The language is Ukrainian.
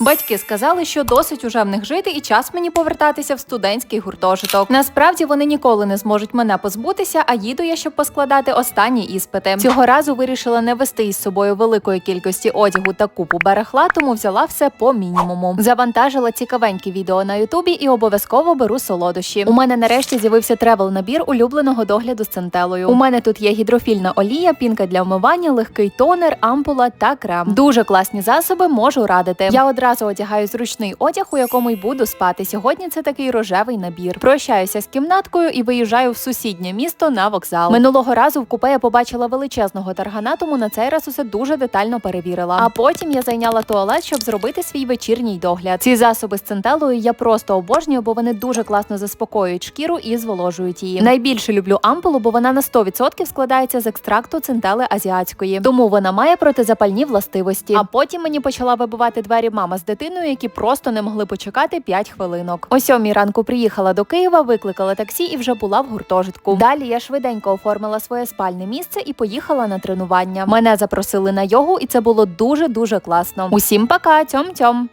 Батьки сказали, що досить уже в них жити, і час мені повертатися в студентський гуртожиток. Насправді вони ніколи не зможуть мене позбутися, а їду я, щоб поскладати останні іспити. Цього разу вирішила не вести із собою великої кількості одягу та купу берехла, тому взяла все по мінімуму. Завантажила цікавенькі відео на Ютубі і обов'язково беру солодощі. У мене нарешті з'явився тревел набір улюбленого догляду з центелою. У мене тут є гідрофільна олія, пінка для вмивання, легкий тонер, ампула та крем. Дуже класні засоби, можу радити. Я одразу одягаю зручний одяг, у якому й буду спати. Сьогодні це такий рожевий набір. Прощаюся з кімнаткою і виїжджаю в сусіднє місто на вокзал. Минулого разу в купе я побачила величезного таргана, тому на цей раз усе дуже детально перевірила. А потім я зайняла туалет, щоб зробити свій вечірній догляд. Ці засоби з центелою я просто обожнюю, бо вони дуже класно заспокоюють шкіру і зволожують її. Найбільше люблю ампулу, бо вона на 100% складається з екстракту центели азіатської, тому вона має протизапальні властивості. А потім мені почала вибивати двері мама з дитиною, які просто не могли почекати 5 хвилинок. О сьомій ранку приїхала до Києва, викликала таксі і вже була в гуртожитку. Далі я швиденько оформила своє спальне місце і поїхала на тренування. Мене запросили на йогу, і це було дуже дуже класно. Усім пока, цьом-цьом!